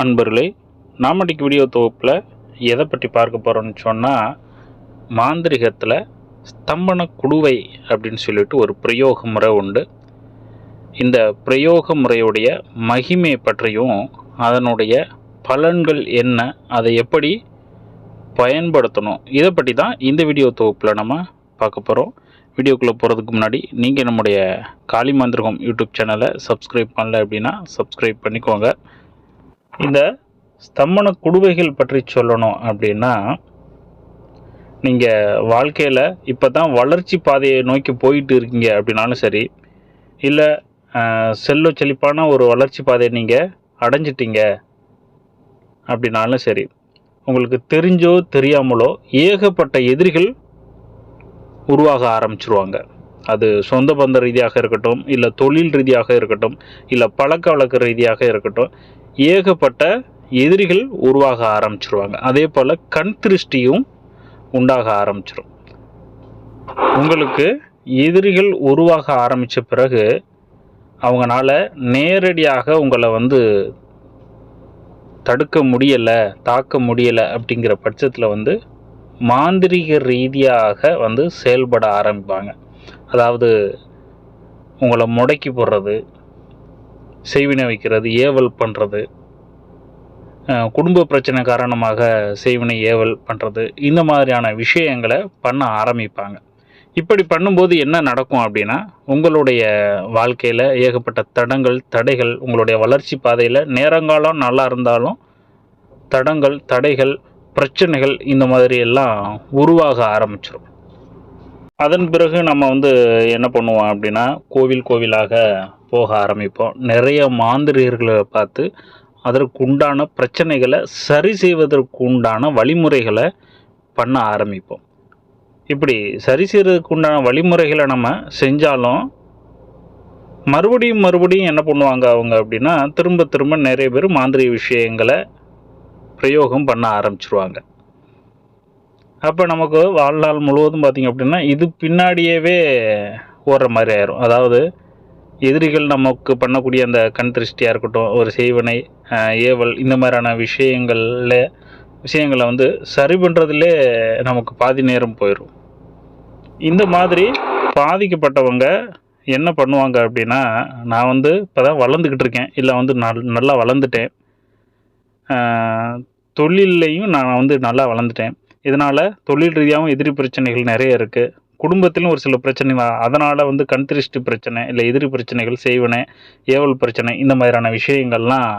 அன்பர்களே நாமடிக்கு வீடியோ தொகுப்பில் எதை பற்றி பார்க்க போகிறோம்னு சொன்னால் மாந்திரிகத்தில் ஸ்தம்பன குடுவை அப்படின்னு சொல்லிட்டு ஒரு பிரயோக முறை உண்டு. இந்த பிரயோக முறையுடைய மகிமை பற்றியும் அதனுடைய பலன்கள் என்ன அதை எப்படி பயன்படுத்தணும் இதை பற்றி தான் இந்த வீடியோ தொகுப்பில் நம்ம பார்க்க போகிறோம் வீடியோக்குள்ளே போகிறதுக்கு முன்னாடி நீங்கள் நம்முடைய காளி மந்திரகம் யூடியூப் சேனலை சப்ஸ்கிரைப் பண்ணல அப்படின்னா சப்ஸ்கிரைப் பண்ணிக்கோங்க. இந்த ஸ்தம்பன குடுவைகள் பற்றி சொல்லணும் அப்படின்னா நீங்கள் வாழ்க்கையில் இப்போ தான் வளர்ச்சி பாதையை நோக்கி போயிட்டு இருக்கீங்க அப்படின்னாலும் சரி இல்லை செல்ல செழிப்பான ஒரு வளர்ச்சி பாதையை நீங்கள் அடைஞ்சிட்டீங்க அப்படின்னாலும் சரி உங்களுக்கு தெரிஞ்சோ தெரியாமலோ ஏகப்பட்ட எதிரிகள் உருவாக ஆரம்பிச்சிருவாங்க. அது சொந்த பந்த ரீதியாக இருக்கட்டும் இல்லை தொழில் ரீதியாக இருக்கட்டும் இல்லை பழக்க வழக்க ரீதியாக இருக்கட்டும் ஏகப்பட்ட எதிரிகள் உருவாக ஆரம்பிச்சிருவாங்க. அதே போல் கண் திருஷ்டியும் உண்டாக ஆரம்பிச்சிடும் உங்களுக்கு எதிரிகள் உருவாக ஆரம்பித்த பிறகு அவங்களால நேரடியாக உங்களை வந்து தடுக்க முடியலை தாக்க முடியலை அப்படிங்கிற பட்சத்தில் வந்து மாந்திரிக ரீதியாக வந்து செயல்பட ஆரம்பிப்பாங்க. அதாவது உங்களை முடக்கி போடுறது செய்வினை வைக்கிறது ஏவல் பண்ணுறது குடும்ப பிரச்சனை காரணமாக செய்வினை ஏவல் பண்ணுறது இந்த மாதிரியான விஷயங்களை பண்ண ஆரம்பிப்பாங்க. இப்படி பண்ணும்போது என்ன நடக்கும் அப்படின்னா உங்களுடைய வாழ்க்கையில் ஏகப்பட்ட தடங்கள் தடைகள் உங்களுடைய வளர்ச்சி பாதையில் நேரங்காலம் நல்லா இருந்தாலும் தடங்கள் தடைகள் பிரச்சனைகள் இந்த மாதிரி எல்லாம் உருவாக ஆரம்பிச்சிடும் அதன் பிறகு நம்ம வந்து என்ன பண்ணுவோம் அப்படின்னா கோவில் கோவிலாக போக ஆரம்பிப்போம். நிறைய மாந்திரியர்களை பார்த்து அதற்குண்டான பிரச்சனைகளை சரி செய்வதற்கு உண்டான வழிமுறைகளை பண்ண ஆரம்பிப்போம். இப்படி சரி செய்கிறதுக்கு உண்டான வழிமுறைகளை நம்ம செஞ்சாலும் மறுபடியும் மறுபடியும் என்ன பண்ணுவாங்க அவங்க அப்படின்னா திரும்ப திரும்ப நிறைய பேர் மாந்திரிக விஷயங்களை பிரயோகம் பண்ண ஆரம்பிச்சிருவாங்க. அப்போ நமக்கு வாழ்நாள் முழுவதும் பார்த்திங்க அப்படின்னா இது பின்னாடியவே ஓடுற மாதிரி ஆயிரும். அதாவது எதிரிகள் நமக்கு பண்ணக்கூடிய அந்த கண் திருஷ்டியாக இருக்கட்டும் ஒரு செய்வனை ஏவல் இந்த மாதிரியான விஷயங்களில் விஷயங்களை வந்து சரி பண்ணுறதுலே நமக்கு பாதி நேரம் போயிடும் இந்த மாதிரி பாதிக்கப்பட்டவங்க என்ன பண்ணுவாங்க அப்படின்னா நான் வந்து இப்போ தான் வளர்ந்துக்கிட்டு இருக்கேன். இல்லை வந்து நல் நல்லா வளர்ந்துட்டேன். தொழில்லையும் நான் வந்து நல்லா வளர்ந்துட்டேன். இதனால் தொழில் ரீதியாகவும் எதிரி பிரச்சனைகள் நிறைய இருக்குது குடும்பத்திலும் ஒரு சில பிரச்சனைகள் அதனால் வந்து கண் திருஷ்டி பிரச்சனை இல்லை எதிரி பிரச்சனைகள் செய்வனை ஏவல் பிரச்சனை இந்த மாதிரியான விஷயங்கள்லாம்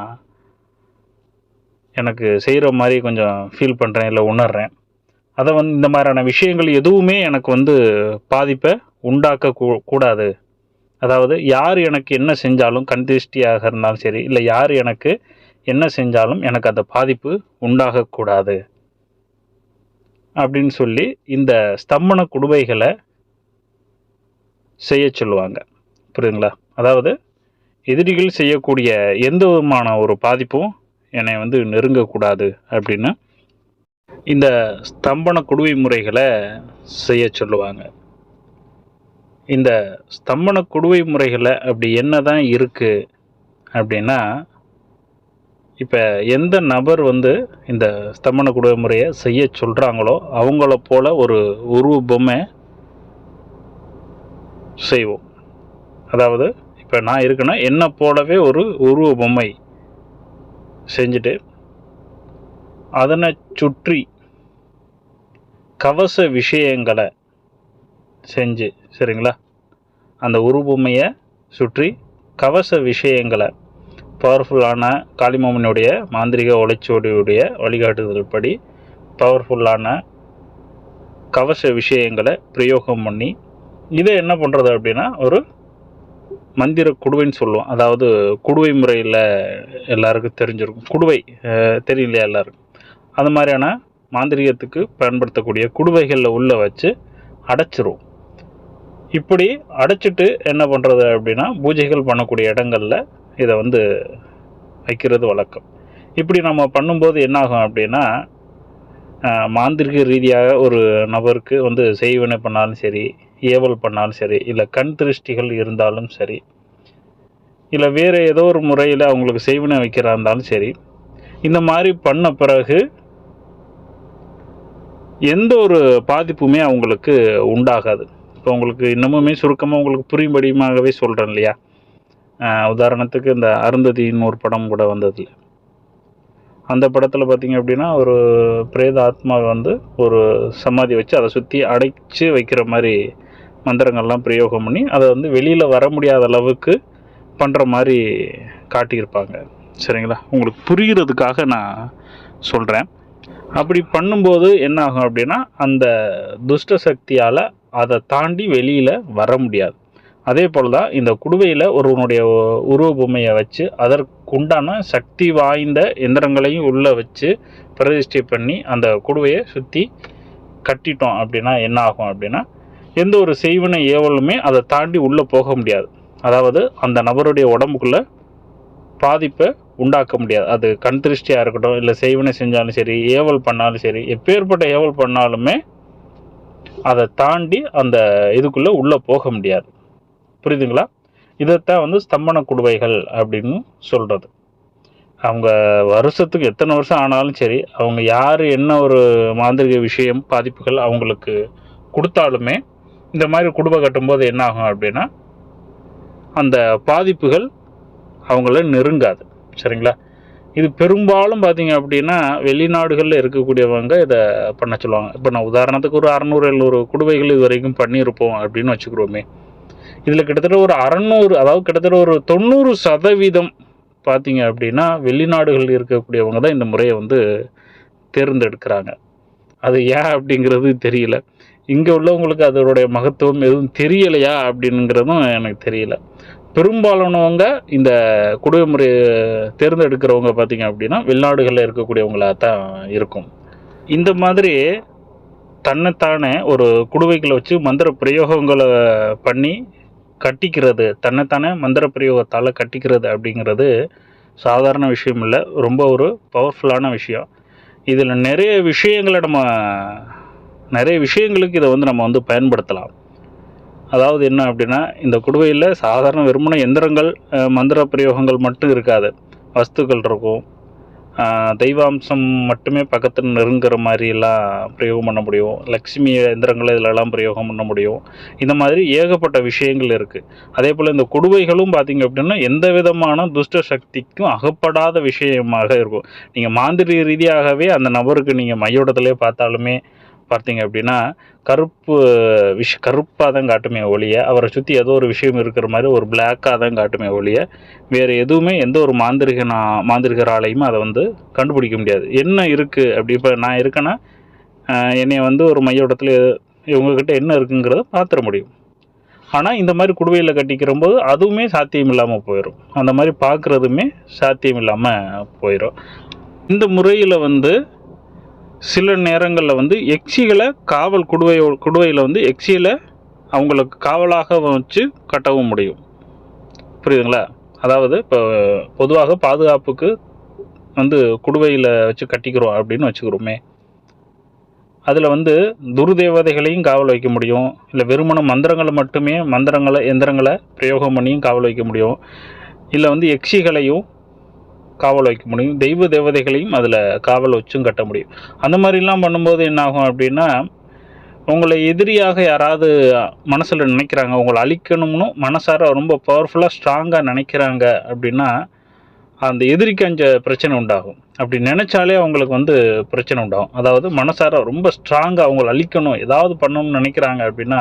எனக்கு செய்கிற மாதிரி கொஞ்சம் ஃபீல் பண்ணுறேன் இல்லை உணர்கிறேன் அதை வந்து இந்த மாதிரியான விஷயங்கள் எதுவுமே எனக்கு வந்து பாதிப்பை உண்டாக்க கூடாது. அதாவது யார் எனக்கு என்ன செஞ்சாலும் கண் திருஷ்டியாக இருந்தாலும் சரி இல்லை யார் எனக்கு என்ன செஞ்சாலும் எனக்கு அந்த பாதிப்பு உண்டாகக்கூடாது அப்படின்னு சொல்லி இந்த ஸ்தம்பன குடுவைகளை செய்ய சொல்லுவாங்க. புரியுதுங்களா? அதாவது எதிரிகள் செய்யக்கூடிய எந்த விதமான ஒரு பாதிப்பும் என்னை வந்து நெருங்கக்கூடாது அப்படின்னு இந்த ஸ்தம்பன குடுவை முறைகளை செய்ய சொல்லுவாங்க. இந்த ஸ்தம்பன குடுவை முறைகளை அப்படி என்ன தான் இருக்குது அப்படின்னா இப்போ எந்த நபர் வந்து இந்த ஸ்தம்பன குடும்ப முறையை செய்ய சொல்கிறாங்களோ அவங்கள போல் ஒரு உருவ பொம்மை செய்வோம். அதாவது இப்போ நான் இருக்கேன்னா என்னை போலவே ஒரு உருவ பொம்மை செஞ்சுட்டு அதனை சுற்றி கவச விஷயங்களை செஞ்சு சரிங்களா? அந்த உருவமையை சுற்றி கவச விஷயங்களை பவர்ஃபுல்லான காளிமாமனுடைய மாந்திரிக ஒலைச்சோடியுடைய வழிகாட்டுதல் படி பவர்ஃபுல்லான கவச விஷயங்களை பிரயோகம் பண்ணி இதை என்ன பண்ணுறது அப்படின்னா ஒரு மந்திர குடுவைன்னு சொல்லுவோம். அதாவது குடுவை முறையில் எல்லாருக்கும் தெரிஞ்சிருக்கும். குடுவை தெரியும் இல்லையா எல்லாருக்கும்? அது மாதிரியான மாந்திரிகத்துக்கு பயன்படுத்தக்கூடிய குடுவைகளில் உள்ள வச்சு அடைச்சிரும் இப்படி அடைச்சிட்டு என்ன பண்ணுறது அப்படின்னா பூஜைகள் பண்ணக்கூடிய இடங்களில் இதை வந்து வைக்கிறது வழக்கம். இப்படி நம்ம பண்ணும்போது என்னாகும் அப்படின்னா மாந்திரிக ரீதியாக ஒரு நபருக்கு வந்து செய்வினை பண்ணாலும் சரி ஏவல் பண்ணாலும் சரி இல்லை கண் திருஷ்டிகள் இருந்தாலும் சரி இல்லை வேறு ஏதோ ஒரு முறையில் அவங்களுக்கு செய்வினை வைக்கிறா இருந்தாலும் சரி இந்த மாதிரி பண்ண பிறகு எந்த ஒரு பாதிப்புமே அவங்களுக்கு உண்டாகாது. இப்போ உங்களுக்கு இன்னமுமே சுருக்கமாக உங்களுக்கு புரியும்படியுமாகவே சொல்கிறேன் இல்லையா? உதாரணத்துக்கு இந்த அருந்ததின்னு ஒரு படம் கூட வந்தது அந்த படத்தில் பார்த்தீங்க அப்படின்னா ஒரு பிரேத ஆத்மாவை வந்து ஒரு சமாதி வச்சு அதை சுற்றி அடைச்சி வைக்கிற மாதிரி மந்திரங்கள்லாம் பிரயோகம் பண்ணி அதை வந்து வெளியில் வர முடியாத அளவுக்கு பண்ணுற மாதிரி காட்டியிருப்பாங்க. சரிங்களா? உங்களுக்கு புரிகிறதுக்காக நான் சொல்கிறேன் அப்படி பண்ணும்போது என்ன ஆகும் அப்படின்னா அந்த துஷ்ட சக்தியால் அதை தாண்டி வெளியில் வர முடியாது. அதே போல் தான் இந்த குடுவையில் ஒருவனுடைய உருவ பொம்மையை வச்சு அதற்குண்டான சக்தி வாய்ந்த எந்திரங்களையும் உள்ளே வச்சு பிரதிஷ்டை பண்ணி அந்த குடுவையை சுற்றி கட்டிட்டோம் அப்படின்னா என்ன ஆகும் அப்படின்னா எந்த ஒரு செய்வினை ஏவலுமே அதை தாண்டி உள்ளே போக முடியாது. அதாவது அந்த நபருடைய உடம்புக்குள்ளே பாதிப்பை உண்டாக்க முடியாது. அது கண் திருஷ்டியாக இருக்கட்டும் இல்லை செய்வினை செஞ்சாலும் சரி ஏவல் பண்ணாலும் சரி எப்பேற்பட்ட ஏவல் பண்ணாலுமே அதை தாண்டி அந்த இதுக்குள்ளே உள்ளே போக முடியாது. புரியுதுங்களா? இதைத்தான் வந்து ஸ்தம்பன குடுவைகள் அப்படின்னு சொல்கிறது அவங்க வருஷத்துக்கு எத்தனை வருஷம் ஆனாலும் சரி அவங்க யார் என்ன ஒரு மாந்திரிக விஷயம் பாதிப்புகள் அவங்களுக்கு கொடுத்தாலுமே இந்த மாதிரி குடுவை கட்டும்போது என்ன ஆகும் அப்படின்னா அந்த பாதிப்புகள் அவங்கள நெருங்காது. சரிங்களா? இது பெரும்பாலும் பார்த்தீங்க அப்படின்னா வெளிநாடுகளில் இருக்கக்கூடியவங்க இதை பண்ண சொல்லுவாங்க. இப்போ நான் உதாரணத்துக்கு ஒரு அறநூறு எழுநூறு குடுவைகள் இது வரைக்கும் பண்ணியிருப்போம் அப்படின்னு வச்சுக்கிறோமே. இதில் கிட்டத்தட்ட ஒரு அறநூறு அதாவது கிட்டத்தட்ட ஒரு தொண்ணூறு சதவீதம் பார்த்தீங்க அப்படின்னா வெளிநாடுகளில் இருக்கக்கூடியவங்க தான் இந்த முறையை வந்து தேர்ந்தெடுக்கிறாங்க. அது ஏன் அப்படிங்கிறது தெரியல. இங்கே உள்ளவங்களுக்கு அதனுடைய மகத்துவம் எதுவும் தெரியலையா அப்படிங்கிறதும் எனக்கு தெரியல. பெரும்பாலானவங்க இந்த குடும்ப முறையை தேர்ந்தெடுக்கிறவங்க பார்த்தீங்க அப்படின்னா வெளிநாடுகளில் இருக்கக்கூடியவங்களாக தான் இருக்கும். இந்த மாதிரி தன்னைத்தானே ஒரு குடுவைகளை வச்சு மந்திர பிரயோகங்களை பண்ணி கட்டிக்கிறது தன்னைத்தானே மந்திர பிரயோகத்தால் கட்டிக்கிறது அப்படிங்கிறது சாதாரண விஷயம் இல்லை. ரொம்ப ஒரு பவர்ஃபுல்லான விஷயம். இதில் நிறைய விஷயங்களை நம்ம நிறைய விஷயங்களுக்கு இதை வந்து நம்ம வந்து பயன்படுத்தலாம். அதாவது என்ன அப்படின்னா இந்த குடுவையில் சாதாரண வெறுமன எந்திரங்கள் மந்திர பிரயோகங்கள் மட்டும் இருக்காது. வஸ்துக்கள் இருக்கும். தெய்வாம்சம் மட்டுமே பக்கத்தில் நெருங்குற மாதிரிலாம் பிரயோகம் பண்ண முடியும். லக்ஷ்மி எந்திரங்களை இதிலெல்லாம் பிரயோகம் பண்ண முடியும். இந்த மாதிரி ஏகப்பட்ட விஷயங்கள் இருக்குது அதே போல் இந்த குடுவைகளும் பார்த்தீங்க அப்படின்னா எந்த விதமான துஷ்ட சக்திக்கும் அகப்படாத விஷயமாக இருக்கும். நீங்கள் மாந்திரிய ரீதியாகவே அந்த நபருக்கு நீங்கள் மையோடத்திலே பார்த்தாலுமே பார்த்தீங்க அப்படின்னா கருப்பு விஷ கருப்பாக தான் காட்டுமே ஒழிய அவரை சுற்றி ஏதோ ஒரு விஷயம் இருக்கிற மாதிரி ஒரு பிளாக்காக தான் காட்டுமே ஒழிய வேறு எதுவுமே எந்த ஒரு மாந்திரிகனா மாந்திரிகராலையும் அதை வந்து கண்டுபிடிக்க முடியாது. என்ன இருக்குது அப்படி இப்போ நான் இருக்கேன்னா என்னை வந்து ஒரு மையோடத்தில் இவங்கக்கிட்ட என்ன இருக்குங்கிறத பார்த்துட முடியும். ஆனால் இந்த மாதிரி குடுவையில் கட்டிக்கிறம்போது அதுவுமே சாத்தியம் இல்லாமல் போயிடும் அந்த மாதிரி பார்க்குறதுமே சாத்தியம் இல்லாமல் போயிடும் இந்த முறையில் வந்து சில நேரங்களில் வந்து எக்ஸிகளை காவல் குடுவை குடுவையில் வந்து எக்ஸியில் அவங்களுக்கு காவலாக வச்சு கட்டவும் முடியும். புரியுதுங்களா? அதாவது இப்போ பொதுவாக பாதுகாப்புக்கு வந்து குடுவையில் வச்சு கட்டிக்கிறோம் அப்படின்னு வச்சுக்கிறோமே. அதில் வந்து துர்தேவதைகளையும் காவல் வைக்க முடியும். இல்லை வெறுமன மந்திரங்களை மட்டுமே மந்திரங்களை எந்திரங்களை பிரயோகம் பண்ணியும் காவல் வைக்க முடியும். இல்லை வந்து எக்ஸிகளையும் காவல் வைக்க முடியும். தெய்வ தேவதைகளையும் அதில் காவல் வச்சும் கட்ட முடியும். அந்த மாதிரிலாம் பண்ணும்போது என்னாகும் அப்படின்னா உங்களை எதிரியாக யாராவது மனசில் நினைக்கிறாங்க உங்களை அழிக்கணும்னு மனசார ரொம்ப பவர்ஃபுல்லாக ஸ்ட்ராங்காக நினைக்கிறாங்க அப்படின்னா அந்த எதிரிக்கு அஞ்ச பிரச்சனை உண்டாகும். அப்படி நினச்சாலே அவங்களுக்கு வந்து பிரச்சனை உண்டாகும். அதாவது மனசார ரொம்ப ஸ்ட்ராங்காக அவங்கள அழிக்கணும் ஏதாவது பண்ணணும்னு நினைக்கிறாங்க அப்படின்னா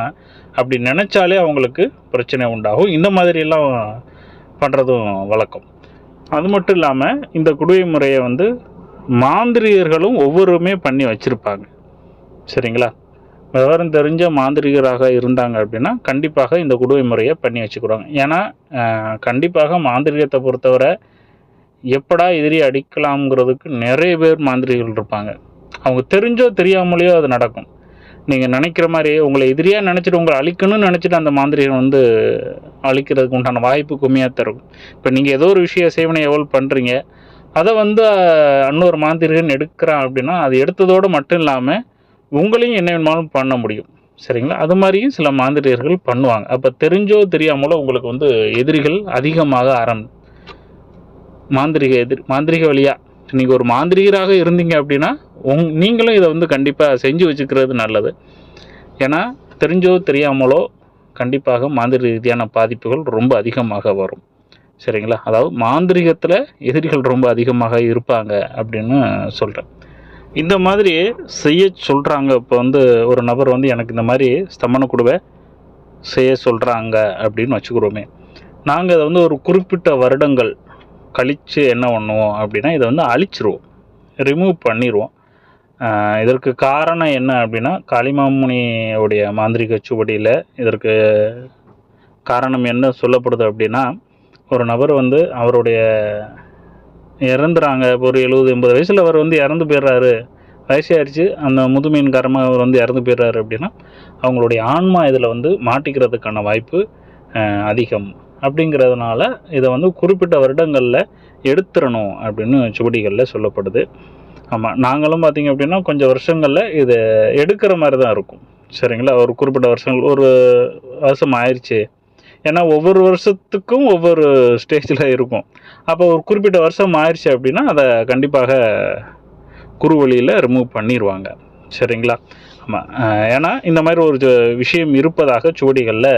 அப்படி நினச்சாலே அவங்களுக்கு பிரச்சனை உண்டாகும். இந்த மாதிரியெல்லாம் பண்ணுறதும் வழக்கம். அது மட்டும் இல்லாமல் இந்த குடுவை முறையை வந்து மாந்திரிகர்களும் ஒவ்வொருமே பண்ணி வச்சுருப்பாங்க. சரிங்களா? விவரம் தெரிஞ்ச மாந்திரிகராக இருந்தாங்க அப்படின்னா கண்டிப்பாக இந்த குடுவை முறையை பண்ணி வச்சுக்கிறாங்க ஏன்னா கண்டிப்பாக மாந்திரிகத்தை பொறுத்தவரை எப்படா எதிரி அடிக்கலாம்ங்கிறதுக்கு நிறைய பேர் மாந்திரிகள் இருப்பாங்க. அவங்க தெரிஞ்சோ தெரியாமலேயோ அது நடக்கும். நீங்கள் நினைக்கிற மாதிரி உங்களை எதிரியாக நினச்சிட்டு உங்களை அழிக்கணும்னு நினச்சிட்டு அந்த மாந்திரிகன் வந்து அழிக்கிறதுக்கு உண்டான வாய்ப்பு கம்மியாக தரும் இப்போ நீங்கள் ஏதோ ஒரு விஷய சேவனை எவ்வளோ பண்ணுறீங்க அதை வந்து இன்னொரு மாந்திரிகன் எடுக்கிறான் அப்படின்னா அது எடுத்ததோடு மட்டும் இல்லாமல் உங்களையும் என்ன வேணுமாலும் பண்ண முடியும். சரிங்களா? அது மாதிரியும் சில மாந்திரியர்கள் பண்ணுவாங்க. அப்போ தெரிஞ்சோ தெரியாமலோ உங்களுக்கு வந்து எதிரிகள் அதிகமாக ஆரம் மாந்திரிக எதிர் மாந்திரிக வழியாக நீங்கள் ஒரு மாந்திரிகராக இருந்தீங்க அப்படின்னா உங் நீங்களும் இதை வந்து கண்டிப்பாக செஞ்சு வச்சுக்கிறது நல்லது. ஏன்னா தெரிஞ்சோ தெரியாமலோ கண்டிப்பாக மாந்திரி ரீதியான பாதிப்புகள் ரொம்ப அதிகமாக வரும். சரிங்களா? அதாவது மாந்திரிகத்தில் எதிரிகள் ரொம்ப அதிகமாக இருப்பாங்க அப்படின்னு சொல்கிறேன் இந்த மாதிரி செய்ய சொல்கிறாங்க இப்போ வந்து ஒரு நபர் வந்து எனக்கு இந்த மாதிரி ஸ்தமன குடுவை செய்ய சொல்கிறாங்க அப்படின்னு வச்சுக்கிறோமே. நாங்கள் அதை வந்து ஒரு குறிப்பிட்ட வருடங்கள் கழித்து என்ன பண்ணுவோம் அப்படின்னா இதை வந்து அழிச்சிருவோம். ரிமூவ் பண்ணிடுவோம் இதற்கு காரணம் என்ன அப்படின்னா காளிமாமுனியுடைய மாந்திரிக சுவடியில் இதற்கு காரணம் என்ன சொல்லப்படுது அப்படின்னா ஒரு நபர் வந்து அவருடைய இறந்துறாங்க ஒரு எழுபது எண்பது வயசில் அவர் வந்து இறந்து போயிடுறாரு. வயசாகிடுச்சு அந்த முதுமையின் காரணமாக அவர் வந்து இறந்து போயிடுறாரு அப்படின்னா அவங்களுடைய ஆன்மா இதில் வந்து மாட்டிக்கிறதுக்கான வாய்ப்பு அதிகம். அப்படிங்கிறதுனால இதை வந்து குறிப்பிட்ட வருடங்களில் எடுத்துடணும் அப்படின்னு சுவடிகளில் சொல்லப்படுது. ஆமாம் நாங்களும் பார்த்தீங்க அப்படின்னா கொஞ்சம் வருஷங்களில் இதை எடுக்கிற மாதிரி தான் இருக்கும். சரிங்களா? ஒரு குறிப்பிட்ட வருஷங்கள் ஒரு வருஷம் ஆயிடுச்சு ஏன்னா ஒவ்வொரு வருஷத்துக்கும் ஒவ்வொரு ஸ்டேஜில் இருக்கும். அப்போ ஒரு குறிப்பிட்ட வருஷம் ஆயிடுச்சு அப்படின்னா அதை கண்டிப்பாக குறுவழியில் ரிமூவ் பண்ணிடுவாங்க சரிங்களா? ஆமாம் ஏன்னா இந்த மாதிரி ஒரு விஷயம் இருப்பதாக சுவடிகளில்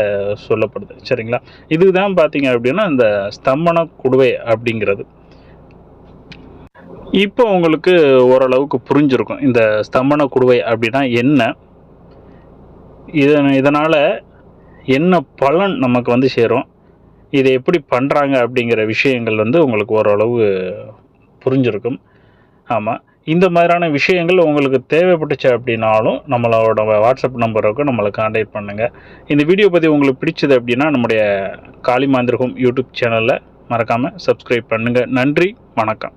சொல்லப்படுது. சரிங்களா? இதுதான் பார்த்தீங்க அப்படின்னா இந்த ஸ்தம்பன குடுவை அப்படிங்கிறது. இப்போ உங்களுக்கு ஓரளவுக்கு புரிஞ்சிருக்கும். இந்த ஸ்தம்பன குடுவை அப்படின்னா என்ன? இதன் இதனால் என்ன பலன் நமக்கு வந்து சேரும்? இதை எப்படி பண்ணுறாங்க அப்படிங்கிற விஷயங்கள் வந்து உங்களுக்கு ஓரளவு புரிஞ்சிருக்கும். ஆமாம் இந்த மாதிரியான விஷயங்கள் உங்களுக்கு தேவைப்பட்டுச்சு அப்படின்னாலும் நம்மளோட வாட்ஸ்அப் நம்பருக்கு நம்மளை காண்டாக்ட் பண்ணுங்கள் இந்த வீடியோ பற்றி உங்களுக்கு பிடிச்சது அப்படின்னா நம்முடைய காளிமாந்திரகம் யூடியூப் சேனலில் மறக்காமல் சப்ஸ்கிரைப் பண்ணுங்கள் நன்றி வணக்கம்.